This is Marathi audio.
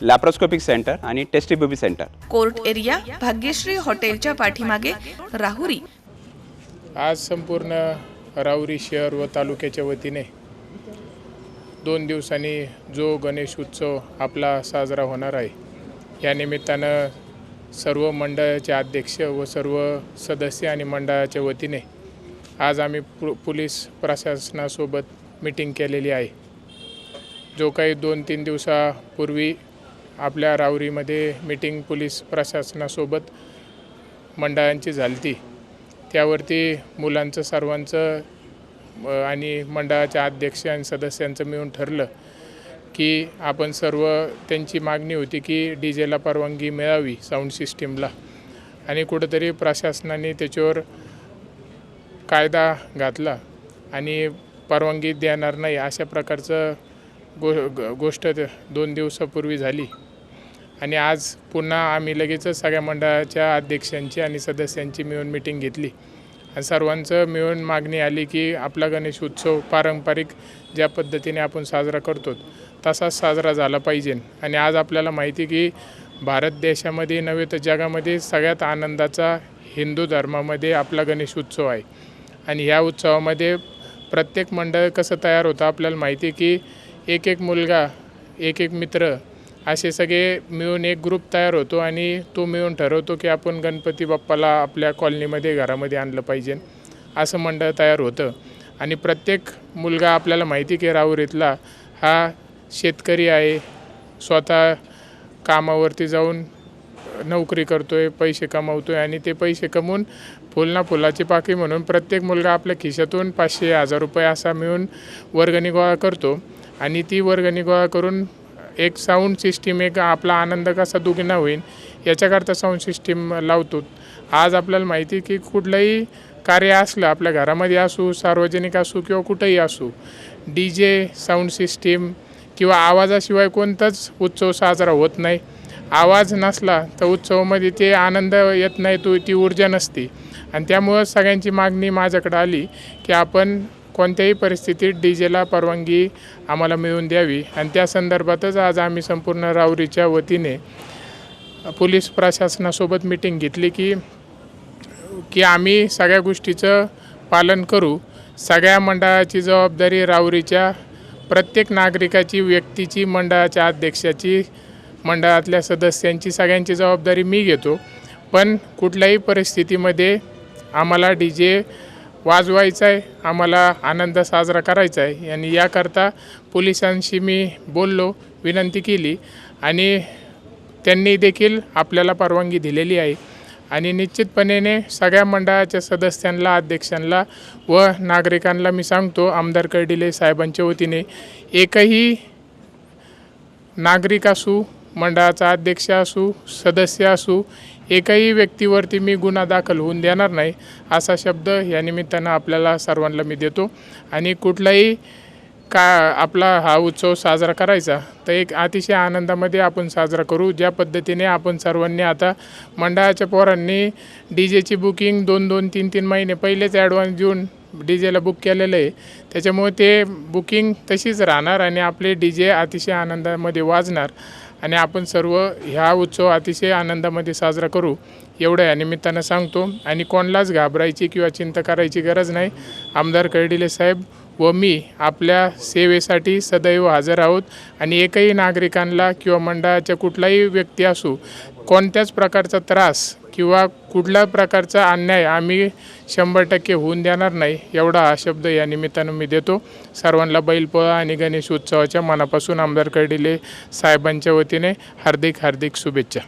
लॅप्रोस्कोपिक सेंटर आणि test tube baby centre court area Bhagyashree हॉटेलच्या पाठीमागे राहुरी. आज संपूर्ण राऊरी शहर व तालुक्याच्या वतीने दोन दिवसांनी जो गणेश उत्सव आपला साजरा होणार आहे या निमित्तानं सर्व मंडळाचे अध्यक्ष व सर्व सदस्य आणि मंडळाच्या वतीने आज आम्ही पु पोलीस प्रशासनासोबत मिटिंग केलेली आहे. जो काही दोन तीन दिवसापूर्वी आपल्या रावरीमध्ये मीटिंग पोलीस प्रशासनासोबत मंडळांची झालती. त्यावरती मुलांचं सर्वांचं आणि मंडळाच्या अध्यक्ष आणि सदस्यांचं मिळून ठरलं की आपण सर्व त्यांची मागणी होती की डी जेला परवानगी मिळावी साऊंड सिस्टीमला आणि कुठंतरी प्रशासनाने त्याच्यावर कायदा घातला आणि परवानगी देणार नाही अशा प्रकारचं गो ग- गोष्ट दोन दिवसापूर्वी झाली. आणि आज पुन्हा आम्ही लगेचच सगळ्या मंडळाच्या अध्यक्षांची आणि सदस्यांची मिळून मिटिंग घेतली. आणि सर्वांचं मिळून मागणी आली की आपला गणेश उत्सव पारंपरिक ज्या पद्धतीने आपण साजरा करतो तसाच साजरा झाला पाहिजे. आणि आज आपल्याला माहिती की भारत देशामध्ये नव्हे तर जगामध्ये सगळ्यात आनंदाचा हिंदू धर्मामध्ये आपला गणेश उत्सव आहे. आणि ह्या उत्सवामध्ये प्रत्येक मंडळ कसं तयार होतं आपल्याला माहिती आहे की एक एक मुलगा एक एक मित्र असे सगळे मिळून एक ग्रुप तयार होतो आणि तो मिळून ठरवतो की आपण गणपती बाप्पाला आपल्या कॉलनीमध्ये घरामध्ये आणलं पाहिजे असं मंडळ तयार होतं. आणि प्रत्येक मुलगा आपल्याला माहिती की राहुरीतला हा शेतकरी आहे. स्वतः कामावरती जाऊन नोकरी करतो आहे पैसे कमवतोय आणि ते पैसे कमवून फुलना फुलाची पाकी म्हणून प्रत्येक मुलगा आपल्या खिशातून पाचशे हजार रुपये असा मिळून वर्गणी गोळा करतो. आणि ती वर्गणी गोळा करून एक साऊंड सिस्टीम एक आपला आनंद कसा दुगिना होईल याच्याकरता साऊंड सिस्टीम लावतो. आज आपल्याला माहिती आहे की कुठलंही कार्य असलं आपल्या घरामध्ये असू सार्वजनिक असू किंवा कुठंही असू डी जे साऊंड सिस्टीम किंवा आवाजाशिवाय कोणताच उत्सव साजरा होत नाही. आवाज नसला तर उत्सवामध्ये ते आनंद येत नाही तो ती ऊर्जा नसते. आणि त्यामुळं सगळ्यांची मागणी माझ्याकडे आली की आपण कोणत्याही परिस्थितीत डी जेला परवानगी आम्हाला मिळवून द्यावी. आणि त्या संदर्भातच आज आम्ही संपूर्ण राऊरीच्या वतीने पोलीस प्रशासनासोबत मिटिंग घेतली की की आम्ही सगळ्या गोष्टीचं पालन करू. सगळ्या मंडळाची जबाबदारी राऊरीच्या प्रत्येक नागरिकाची व्यक्तीची मंडळाच्या अध्यक्षाची मंडळातल्या सदस्यांची सगळ्यांची जबाबदारी मी घेतो. पण कुठल्याही परिस्थितीमध्ये आम्हाला डी जे वाजवायचा आहे आम्हाला आनंद साजरा करायचा आहे आणि याकरता पोलिसांशी मी बोललो विनंती केली आणि त्यांनी देखील आपल्याला परवानगी दिलेली आहे. आणि निश्चितपणेने सगळ्या मंडळाच्या सदस्यांना अध्यक्षांना व नागरिकांना मी सांगतो आमदार कर्डिले साहेबांच्या वतीने एकही नागरिक असू मंडळाचा अध्यक्ष असू सदस्य असू एकही व्यक्तीवरती मी गुन्हा दाखल होऊन देणार नाही असा शब्द या निमित्तानं आपल्याला सर्वांना मी देतो. आणि कुठलाही का आपला हा उत्सव साजरा करायचा तर एक अतिशय आनंदामध्ये आपण साजरा करू. ज्या पद्धतीने आपण सर्वांनी आता मंडळाच्या पोरांनी डी जेची बुकिंग दोन दोन तीन तीन महिने पहिलेच ॲडव्हान्स देऊन डी जेला बुक केलेलं आहे. त्याच्यामुळे ते बुकिंग तशीच राहणार आणि आपले डी जे अतिशय आनंदामध्ये वाजणार. आणि आपण सर्व ह्या उत्सव अतिशय आनंदामध्ये साजरा करू एवढं या निमित्तानं सांगतो. आणि कोणालाच घाबरायची किंवा चिंता करायची गरज नाही. आमदार कर्डिले साहेब व मी आपल्या सेवेसाठी सदैव हजर आहोत आणि एकही नागरिकांना किंवा मंडळाच्या कुठलाही व्यक्ती असू कोणत्याच प्रकारचा त्रास किंवा कुठल्या प्रकारचा अन्याय आम्ही शंभर टक्के होऊन देणार नाही एवढा हा शब्द या निमित्तानं मी देतो. सर्वांना बैलपोळा आणि गणेश उत्सवाच्या मनापासून आमदार कर्डिले साहेबांच्या वतीने हार्दिक हार्दिक शुभेच्छा.